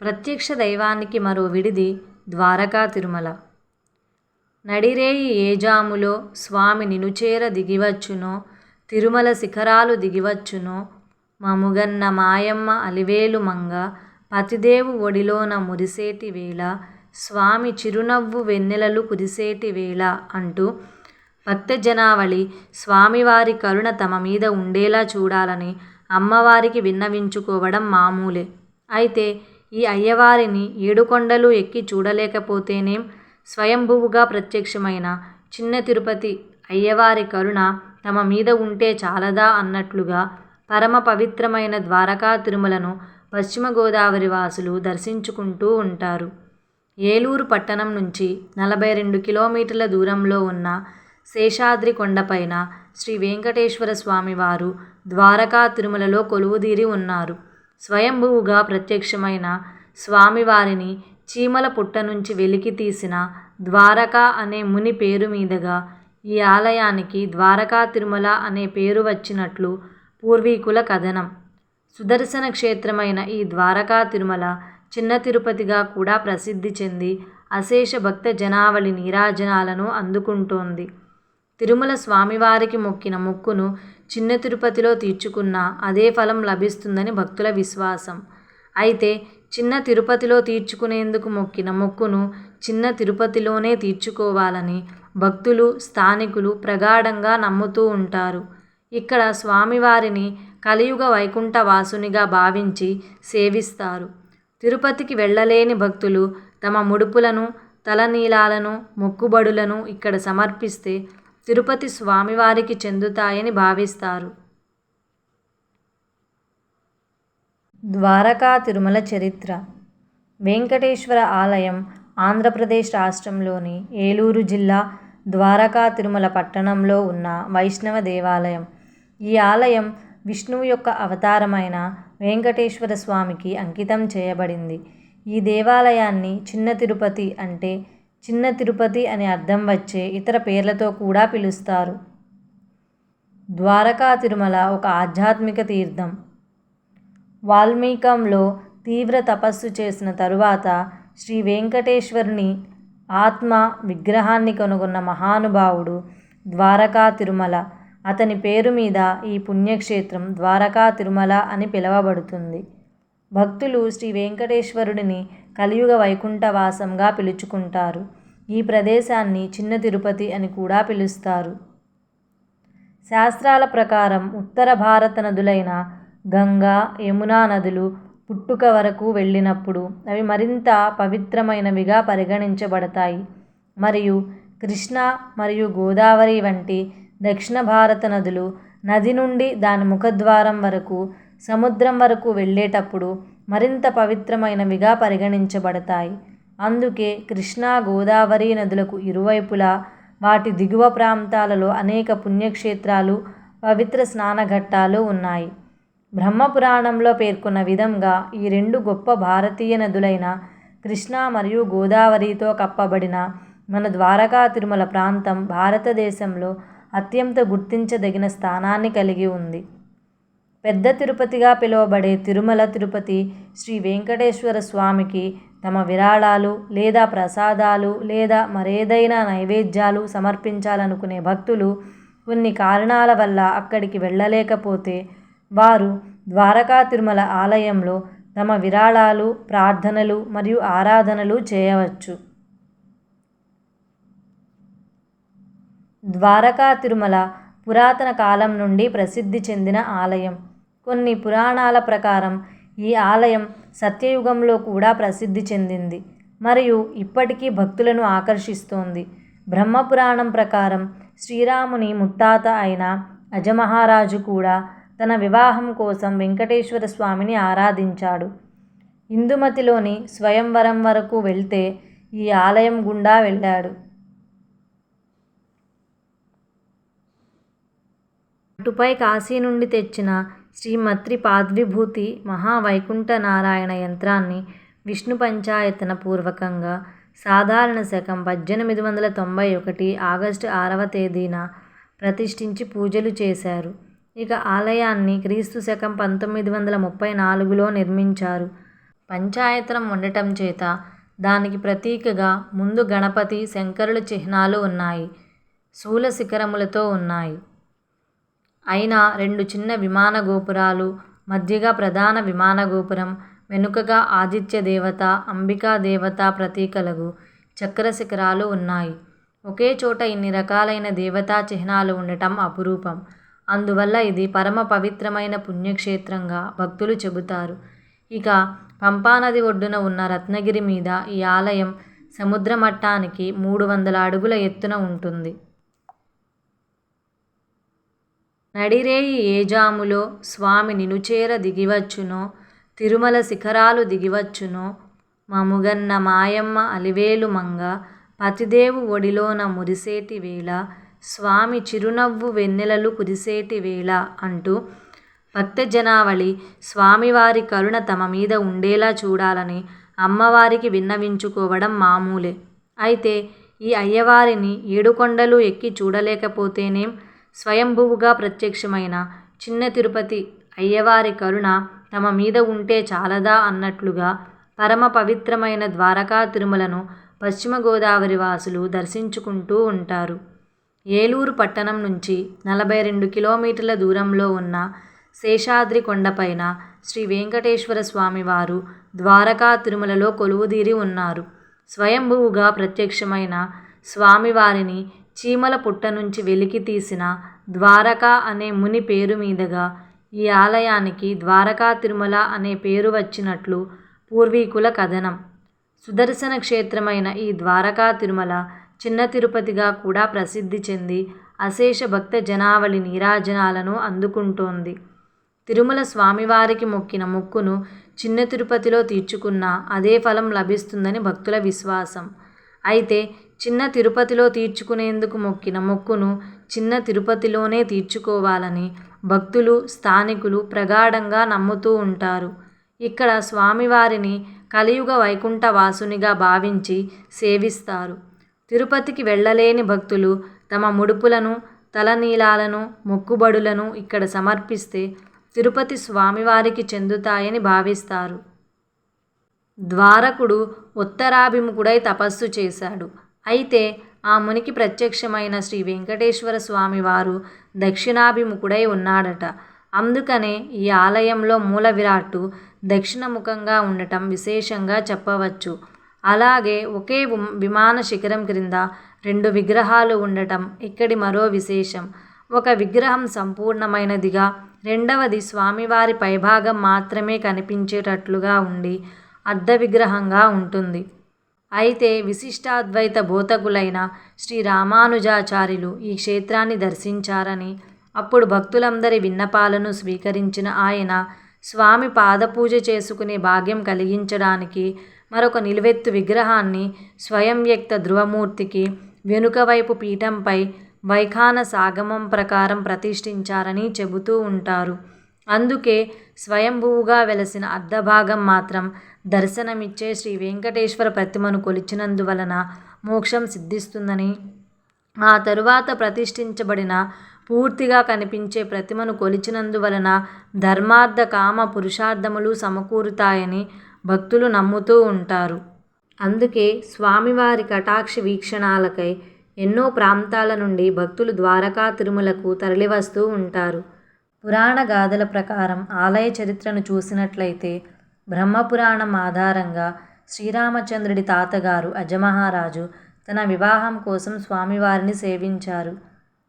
ప్రత్యక్ష దైవానికి మరో విడిది ద్వారకా తిరుమల. నడిరేయి ఏజాములో స్వామి నినుచేర దిగివచ్చునో తిరుమల శిఖరాలు దిగివచ్చునో మముగన్న మాయమ్మ అలివేలు మంగ పతిదేవు ఒడిలోన మురిసేటి వేళ స్వామి చిరునవ్వు వెన్నెలలు కురిసేటి వేళ అంటూ భక్తజనావళి స్వామివారి కరుణ తమ మీద ఉండేలా చూడాలని అమ్మవారికి విన్నవించుకోవడం మామూలే. అయితే ఈ అయ్యవారిని ఏడుకొండలు ఎక్కి చూడలేకపోతేనేం స్వయంభువుగా ప్రత్యక్షమైన చిన్న తిరుపతి అయ్యవారి కరుణ తమ మీద ఉంటే చాలదా అన్నట్లుగా పరమ పవిత్రమైన ద్వారకా తిరుమలను పశ్చిమ గోదావరి వాసులు దర్శించుకుంటూ ఉంటారు. ఏలూరు పట్టణం నుంచి నలభై రెండు కిలోమీటర్ల దూరంలో ఉన్న శేషాద్రి కొండపైన శ్రీ వెంకటేశ్వర స్వామివారు ద్వారకా తిరుమలలో కొలువుదీరి ఉన్నారు. స్వయంభువుగా ప్రత్యక్షమైన స్వామివారిని చీమల పుట్ట నుంచి వెలికి తీసిన ద్వారకా అనే ముని పేరు మీదుగా ఈ ఆలయానికి ద్వారకా తిరుమల అనే పేరు వచ్చినట్లు పూర్వీకుల కథనం. సుదర్శన క్షేత్రమైన ఈ ద్వారకా తిరుమల చిన్న తిరుపతిగా కూడా ప్రసిద్ధి చెంది అశేష భక్త జనావళి నీరాజనాలను అందుకుంటోంది. తిరుమల స్వామివారికి మొక్కిన మొక్కును చిన్న తిరుపతిలో తీర్చుకున్న అదే ఫలం లభిస్తుందని భక్తుల విశ్వాసం. అయితే చిన్న తిరుపతిలో తీర్చుకునేందుకు మొక్కిన మొక్కును చిన్న తిరుపతిలోనే తీర్చుకోవాలని భక్తులు స్థానికులు ప్రగాఢంగా నమ్ముతూ ఉంటారు. ఇక్కడ స్వామివారిని కలియుగ వైకుంఠ వాసునిగా భావించి సేవిస్తారు. తిరుపతికి వెళ్ళలేని భక్తులు తమ ముడుపులను తలనీలాలను మొక్కుబడులను ఇక్కడ సమర్పిస్తే తిరుపతి స్వామివారికి చెందుతాయని భావిస్తారు. ద్వారకా తిరుమల చరిత్ర. వెంకటేశ్వర ఆలయం ఆంధ్రప్రదేశ్ రాష్ట్రంలోని ఏలూరు జిల్లా ద్వారకా తిరుమల పట్టణంలో ఉన్న వైష్ణవ దేవాలయం. ఈ ఆలయం విష్ణువు యొక్క అవతారమైన వెంకటేశ్వర స్వామికి అంకితం చేయబడింది. ఈ దేవాలయాన్ని చిన్న తిరుపతి అంటే చిన్న తిరుపతి అని అర్థం వచ్చే ఇతర పేర్లతో కూడా పిలుస్తారు. ద్వారకా తిరుమల ఒక ఆధ్యాత్మిక తీర్థం. వాల్మీకంలో తీవ్ర తపస్సు చేసిన తరువాత శ్రీ వెంకటేశ్వరుని ఆత్మ విగ్రహాన్ని కనుగొన్న మహానుభావుడు ద్వారకా తిరుమల. అతని పేరు మీద ఈ పుణ్యక్షేత్రం ద్వారకా తిరుమల అని పిలువబడుతుంది. భక్తులు శ్రీ వెంకటేశ్వరుడిని కలియుగ వైకుంఠవాసంగా పిలుచుకుంటారు. ఈ ప్రదేశాన్ని చిన్న తిరుపతి అని కూడా పిలుస్తారు. శాస్త్రాల ప్రకారం ఉత్తర భారత నదులైన గంగా యమునా నదులు పుట్టుక వరకు వెళ్ళినప్పుడు అవి మరింత పవిత్రమైనవిగా పరిగణించబడతాయి. మరియు కృష్ణ మరియు గోదావరి వంటి దక్షిణ భారత నదులు నది నుండి దాని ముఖద్వారం వరకు సముద్రం వరకు వెళ్ళేటప్పుడు మరింత పవిత్రమైనవిగా పరిగణించబడతాయి. అందుకే కృష్ణా గోదావరి నదులకు ఇరువైపులా వాటి దిగువ ప్రాంతాలలో అనేక పుణ్యక్షేత్రాలు పవిత్ర స్నానఘట్టాలు ఉన్నాయి. బ్రహ్మపురాణంలో పేర్కొన్న విధంగా ఈ రెండు గొప్ప భారతీయ నదులైన కృష్ణా మరియు గోదావరితో కప్పబడిన మన ద్వారకా తిరుమల ప్రాంతం భారతదేశంలో అత్యంత గుర్తించదగిన స్థానాన్ని కలిగి ఉంది. పెద్ద తిరుపతిగా పిలువబడే తిరుమల తిరుపతి శ్రీ వెంకటేశ్వర స్వామికి తమ విరాళాలు లేదా ప్రసాదాలు లేదా మరేదైనా నైవేద్యాలు సమర్పించాలనుకునే భక్తులు కొన్ని కారణాల వల్ల అక్కడికి వెళ్ళలేకపోతే వారు ద్వారకా తిరుమల ఆలయంలో తమ విరాళాలు ప్రార్థనలు మరియు ఆరాధనలు చేయవచ్చు. ద్వారకా తిరుమల పురాతన కాలం నుండి ప్రసిద్ధి చెందిన ఆలయం. కొన్ని పురాణాల ప్రకారం ఈ ఆలయం సత్యయుగంలో కూడా ప్రసిద్ధి చెందింది మరియు ఇప్పటికీ భక్తులను ఆకర్షిస్తోంది. బ్రహ్మపురాణం ప్రకారం శ్రీరాముని ముత్తాత అయిన అజమహారాజు కూడా తన వివాహం కోసం వెంకటేశ్వర స్వామిని ఆరాధించాడు. ఇందుమతిలోని స్వయంవరం వరకు వెళ్తే ఈ ఆలయం గుండా వెళ్ళాడు. అటుపై కాశీ నుండి తెచ్చిన శ్రీమత్రి పాద్విభూతి మహావైకుంఠ నారాయణ యంత్రాన్ని విష్ణు పంచాయతన పూర్వకంగా సాధారణ శకం పద్దెనిమిది వందల తొంభై ఒకటి ఆగస్టు ఆరవ తేదీన ప్రతిష్ఠించి పూజలు చేశారు. ఇక ఆలయాన్ని క్రీస్తు శకం పంతొమ్మిది వందల ముప్పై నాలుగులో నిర్మించారు. పంచాయతనం ఉండటం చేత దానికి ప్రతీకగా ముందు గణపతి శంకరుల చిహ్నాలు ఉన్నాయి. శూల శిఖరములతో ఉన్నాయి. అయినా రెండు చిన్న విమాన గోపురాలు మధ్యగా ప్రధాన విమాన గోపురం వెనుకగా ఆదిత్య దేవత అంబికా దేవత ప్రతీకలకు చక్ర శిఖరాలు ఉన్నాయి. ఒకే చోట ఇన్ని రకాలైన దేవతా చిహ్నాలు ఉండటం అపురూపం. అందువల్ల ఇది పరమ పవిత్రమైన పుణ్యక్షేత్రంగా భక్తులు చెబుతారు. ఇక పంపానది ఒడ్డున ఉన్న రత్నగిరి మీద ఈ ఆలయం సముద్ర మట్టానికి మూడు వందల అడుగుల ఎత్తున ఉంటుంది. నడిరేయి ఏజాములో స్వామి నినుచేర దిగివచ్చునో తిరుమల శిఖరాలు దిగివచ్చునో. మముగన్న మాయమ్మ అలివేలు మంగ పతిదేవు ఒడిలోన మురిసేటి వేళ స్వామి చిరునవ్వు వెన్నెలలు కురిసేటి వేళ అంటూ భక్త జనావళి స్వామివారి కరుణ తమ మీద ఉండేలా చూడాలని అమ్మవారికి విన్నవించుకోవడం మామూలే. అయితే ఈ అయ్యవారిని ఏడుకొండలు ఎక్కి చూడలేకపోతేనేం? స్వయంభువుగా ప్రత్యక్షమైన చిన్న తిరుపతి అయ్యవారి కరుణ తమ మీద ఉంటే చాలదా అన్నట్లుగా పరమ పవిత్రమైన ద్వారకా తిరుమలను పశ్చిమ గోదావరి వాసులు దర్శించుకుంటూ ఉంటారు. ఏలూరు పట్టణం నుంచి నలభై రెండు కిలోమీటర్ల దూరంలో ఉన్న శేషాద్రి కొండపైన శ్రీ వెంకటేశ్వర స్వామివారు ద్వారకా తిరుమలలో కొలువుదీరి ఉన్నారు. స్వయంభువుగా ప్రత్యక్షమైన స్వామివారిని చీమల పుట్ట నుంచి వెలికి తీసిన ద్వారకా అనే ముని పేరు మీదుగా ఈ ఆలయానికి ద్వారకా తిరుమల అనే పేరు వచ్చినట్లు పూర్వీకుల కథనం. సుదర్శన క్షేత్రమైన ఈ ద్వారకా తిరుమల చిన్న తిరుపతిగా కూడా ప్రసిద్ధి చెంది అశేష భక్త జనావళి నీరాజనాలను అందుకుంటోంది. తిరుమల స్వామివారికి మొక్కిన మొక్కును చిన్న తిరుపతిలో తీర్చుకున్న అదే ఫలం లభిస్తుందని భక్తుల విశ్వాసం. అయితే చిన్న తిరుపతిలో తీర్చుకునేందుకు మొక్కిన మొక్కును చిన్న తిరుపతిలోనే తీర్చుకోవాలని భక్తులు స్థానికులు ప్రగాఢంగా నమ్ముతూ ఉంటారు. ఇక్కడ స్వామివారిని కలియుగ వైకుంఠ వాసునిగా భావించి సేవిస్తారు. తిరుపతికి వెళ్ళలేని భక్తులు తమ ముడుపులను తలనీలాలను మొక్కుబడులను ఇక్కడ సమర్పిస్తే తిరుపతి స్వామివారికి చెందుతాయని భావిస్తారు. ద్వారకుడు ఉత్తరాభిముఖుడై తపస్సు చేశాడు. అయితే ఆ మునికి ప్రత్యక్షమైన శ్రీ వెంకటేశ్వర స్వామి వారు దక్షిణాభిముఖుడై ఉన్నాడట. అందుకనే ఈ ఆలయంలో మూల విరాట్టు దక్షిణముఖంగా ఉండటం విశేషంగా చెప్పవచ్చు. అలాగే ఒకే విమాన శిఖరం క్రింద రెండు విగ్రహాలు ఉండటం ఇక్కడి మరో విశేషం. ఒక విగ్రహం సంపూర్ణమైనదిగా రెండవది స్వామివారి పైభాగం మాత్రమే కనిపించేటట్లుగా ఉండి అర్ధ విగ్రహంగా ఉంటుంది. అయితే విశిష్టాద్వైత బోధకులైన శ్రీ రామానుజాచార్యులు ఈ క్షేత్రాన్ని దర్శించారని అప్పుడు భక్తులందరి విన్నపాలను స్వీకరించిన ఆయన స్వామి పాదపూజ చేసుకునే భాగ్యం కలిగించడానికి మరొక నిలువెత్తు విగ్రహాన్ని స్వయం వ్యక్త ధృవమూర్తికి వెనుక వైపు పీఠంపై వైఖాన సాగమం ప్రకారం ప్రతిష్ఠించారని చెబుతూ ఉంటారు. అందుకే స్వయంభువుగా వెలసిన అర్ధభాగం మాత్రం దర్శనమిచ్చే శ్రీ వెంకటేశ్వర ప్రతిమను కొలిచినందువలన మోక్షం సిద్ధిస్తుందని ఆ తరువాత ప్రతిష్ఠించబడిన పూర్తిగా కనిపించే ప్రతిమను కొలిచినందువలన ధర్మార్థ కామ పురుషార్థములు సమకూరుతాయని భక్తులు నమ్ముతూ ఉంటారు. అందుకే స్వామివారి కటాక్ష వీక్షణాలకై ఎన్నో ప్రాంతాల నుండి భక్తులు ద్వారకా తిరుమలకు తరలివస్తూ ఉంటారు. పురాణ గాథల ప్రకారం ఆలయ చరిత్రను చూసినట్లయితే బ్రహ్మపురాణం ఆధారంగా శ్రీరామచంద్రుడి తాతగారు అజమహారాజు తన వివాహం కోసం స్వామివారిని సేవించారు.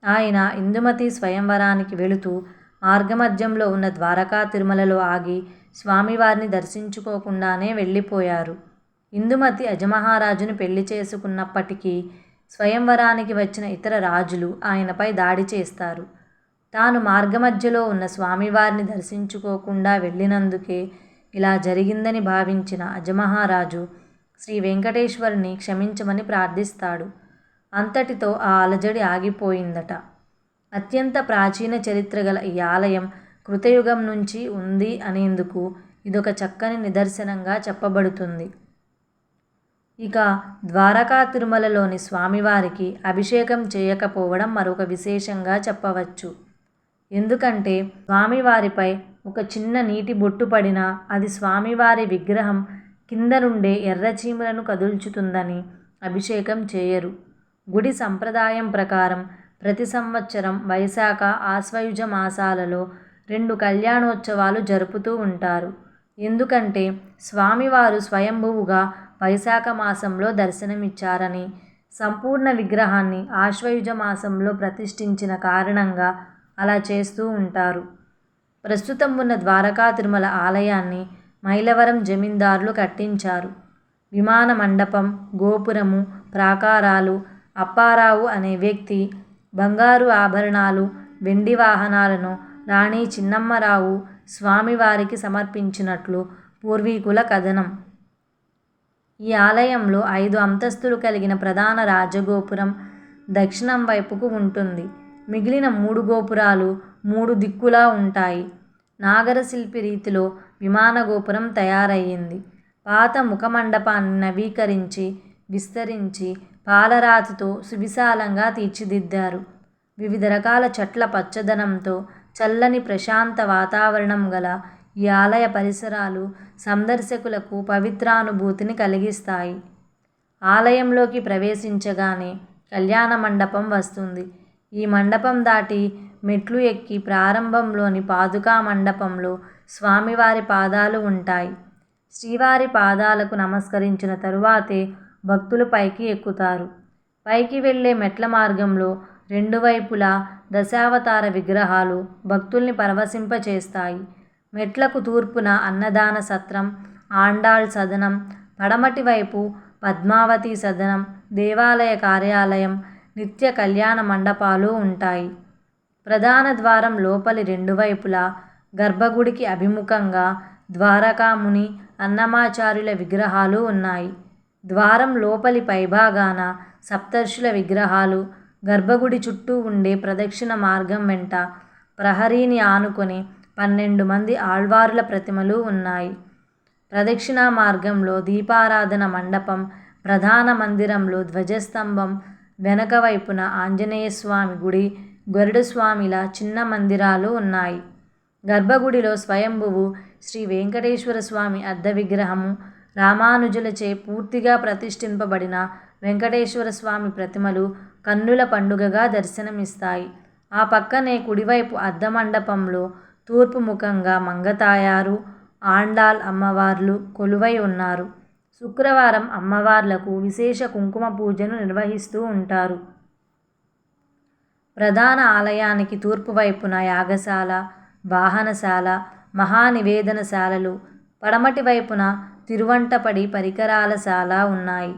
ఆయన ఇందుమతి స్వయంవరానికి వెళుతూ మార్గమధ్యంలో ఉన్న ద్వారకా తిరుమలలో ఆగి స్వామివారిని దర్శించుకోకుండానే వెళ్ళిపోయారు. ఇందుమతి అజమహారాజును పెళ్ళి చేసుకున్నప్పటికీ స్వయంవరానికి వచ్చిన ఇతర రాజులు ఆయనపై దాడి చేస్తారు. తాను మార్గమధ్యలో ఉన్న స్వామివారిని దర్శించుకోకుండా వెళ్ళినందుకే ఇలా జరిగిందని భావించిన అజమహారాజు శ్రీ వెంకటేశ్వరుని క్షమించమని ప్రార్థిస్తాడు. అంతటితో ఆ అలజడి ఆగిపోయిందట. అత్యంత ప్రాచీన చరిత్ర గల ఈ ఆలయం కృతయుగం నుంచి ఉంది అనేందుకు ఇదొక చక్కని నిదర్శనంగా చెప్పబడుతుంది. ఇక ద్వారకా తిరుమలలోని స్వామివారికి అభిషేకం చేయకపోవడం మరొక విశేషంగా చెప్పవచ్చు. ఎందుకంటే స్వామివారిపై ఒక చిన్న నీటి బొట్టు పడినా అది స్వామివారి విగ్రహం కింద నుండే ఎర్రచీమలను కదుల్చుతుందని అభిషేకం చేయరు. గుడి సంప్రదాయం ప్రకారం ప్రతి సంవత్సరం వైశాఖ ఆశ్వయుజ మాసాలలో రెండు కళ్యాణోత్సవాలు జరుపుతూ ఉంటారు. ఎందుకంటే స్వామివారు స్వయంభువుగా వైశాఖ మాసంలో దర్శనమిచ్చారని సంపూర్ణ విగ్రహాన్ని ఆశ్వయుజ మాసంలో ప్రతిష్ఠించిన కారణంగా అలా చేస్తూ ఉంటారు. ప్రస్తుతం ఉన్న ద్వారకా తిరుమల ఆలయాన్ని మైలవరం జమీందారులు కట్టించారు. విమాన మండపం గోపురము ప్రాకారాలు అప్పారావు అనే వ్యక్తి బంగారు ఆభరణాలు వెండి వాహనాలను రాణి చిన్నమ్మరావు స్వామివారికి సమర్పించినట్లు పూర్వీకుల కథనం. ఈ ఆలయంలో ఐదు అంతస్తులు కలిగిన ప్రధాన రాజగోపురం దక్షిణం వైపుకు ఉంటుంది. మిగిలిన మూడు గోపురాలు మూడు దిక్కులా ఉంటాయి. నాగరశిల్పి రీతిలో విమాన గోపురం తయారయ్యింది. పాత ముఖమండపాన్ని నవీకరించి విస్తరించి పాలరాతితో సువిశాలంగా తీర్చిదిద్దారు. వివిధ రకాల చెట్ల పచ్చదనంతో చల్లని ప్రశాంత వాతావరణం గల ఈ ఆలయ పరిసరాలు సందర్శకులకు పవిత్రానుభూతిని కలిగిస్తాయి. ఆలయంలోకి ప్రవేశించగానే కళ్యాణ మండపం వస్తుంది. ఈ మండపం దాటి మెట్లు ఎక్కి ప్రారంభంలోని పాదుకా మండపంలో స్వామివారి పాదాలు ఉంటాయి. శ్రీవారి పాదాలకు నమస్కరించిన తరువాతే భక్తులు పైకి ఎక్కుతారు. పైకి వెళ్ళే మెట్ల మార్గంలో రెండు వైపులా దశావతార విగ్రహాలు భక్తుల్ని పరవశింపచేస్తాయి. మెట్లకు తూర్పున అన్నదాన సత్రం ఆండాళ్ సదనం పడమటి వైపు పద్మావతి సదనం దేవాలయ కార్యాలయం నిత్య కళ్యాణ మండపాలు ఉంటాయి. ప్రధాన ద్వారం లోపలి రెండు వైపులా గర్భగుడికి అభిముఖంగా ద్వారకాముని అన్నమాచార్యుల విగ్రహాలు ఉన్నాయి. ద్వారం లోపలి పైభాగాన సప్తర్షుల విగ్రహాలు గర్భగుడి చుట్టూ ఉండే ప్రదక్షిణ మార్గం వెంట ప్రహరీని ఆనుకొని పన్నెండు మంది ఆళ్వారుల ప్రతిమలు ఉన్నాయి. ప్రదక్షిణా మార్గంలో దీపారాధన మండపం ప్రధాన మందిరంలో ధ్వజస్తంభం వెనక వైపున ఆంజనేయస్వామి గుడి గరుడస్వామిల చిన్న మందిరాలు ఉన్నాయి. గర్భగుడిలో స్వయంభువు శ్రీ వెంకటేశ్వర స్వామి అర్ధ విగ్రహము రామానుజులచే పూర్తిగా ప్రతిష్ఠింపబడిన వెంకటేశ్వర స్వామి ప్రతిమలు కన్నుల పండుగగా దర్శనమిస్తాయి. ఆ పక్కనే కుడివైపు అర్ధమండపంలో తూర్పు ముఖంగా మంగతాయారు ఆండాల్ అమ్మవార్లు కొలువై ఉన్నారు. శుక్రవారం అమ్మవార్లకు విశేష కుంకుమ పూజను నిర్వహిస్తూ ఉంటారు. ప్రధాన ఆలయానికి తూర్పు వైపున యాగశాల వాహనశాల మహానివేదనశాలలు పడమటి వైపున తిరువంటపడి పరికరాల శాల ఉన్నాయి.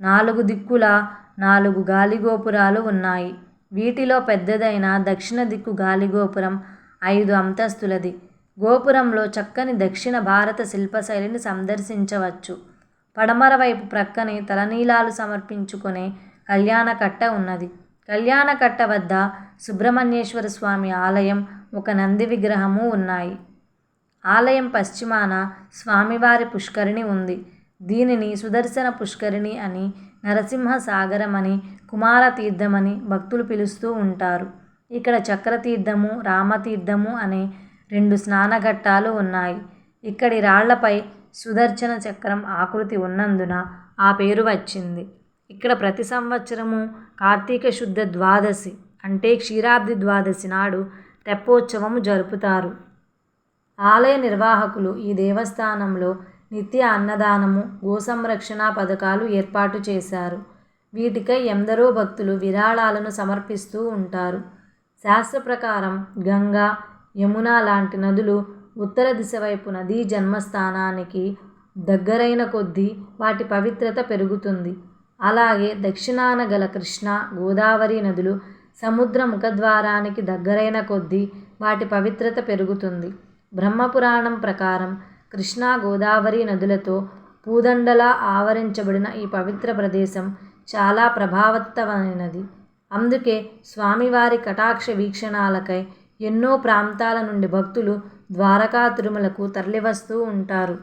నాలుగు దిక్కుల నాలుగు గాలిగోపురాలు ఉన్నాయి. వీటిలో పెద్దదైన దక్షిణ దిక్కు గాలిగోపురం ఐదు అంతస్తులది. గోపురంలో చక్కని దక్షిణ భారత శిల్పశైలిని సందర్శించవచ్చు. పడమర వైపు ప్రక్కనే తలనీలాలు సమర్పించుకునే కళ్యాణకట్ట ఉన్నది. కళ్యాణకట్ట వద్ద సుబ్రహ్మణ్యేశ్వర స్వామి ఆలయం ఒక నంది విగ్రహము ఉన్నాయి. ఆలయం పశ్చిమాన స్వామివారి పుష్కరిణి ఉంది. దీనిని సుదర్శన పుష్కరిణి అని నరసింహ సాగరం అని కుమార తీర్థమని భక్తులు పిలుస్తూ ఉంటారు. ఇక్కడ చక్రతీర్థము రామతీర్థము అనే రెండు స్నానఘట్టాలు ఉన్నాయి. ఇక్కడి రాళ్ళపై సుదర్శన చక్రం ఆకృతి ఉన్నందున ఆ పేరు వచ్చింది. ఇక్కడ ప్రతి సంవత్సరము కార్తీక శుద్ధ ద్వాదశి అంటే క్షీరాబ్ది ద్వాదశి నాడు తెప్పోత్సవము జరుపుతారు. ఆలయ నిర్వాహకులు ఈ దేవస్థానంలో నిత్య అన్నదానము గోసంరక్షణ పథకాలు ఏర్పాటు చేశారు. వీటికై ఎందరో భక్తులు విరాళాలను సమర్పిస్తూ ఉంటారు. శాస్త్ర ప్రకారం గంగా యమున లాంటి నదులు ఉత్తర దిశ వైపు నదీ జన్మస్థానానికి దగ్గరైన కొద్దీ వాటి పవిత్రత పెరుగుతుంది. అలాగే దక్షిణాన గల కృష్ణ గోదావరి నదులు సముద్ర ముఖద్వారానికి దగ్గరైన కొద్దీ వాటి పవిత్రత పెరుగుతుంది. బ్రహ్మపురాణం ప్రకారం కృష్ణా గోదావరి నదులతో పూదండలా ఆవరించబడిన ఈ పవిత్ర ప్రదేశం చాలా ప్రభావవంతమైనది అందుకే స్వామివారి కటాక్ష వీక్షణాలకై ఎన్నో ప్రాంతాల నుండి భక్తులు ద్వారకా తిరుమలకు తరలివస్తూ ఉంటారు.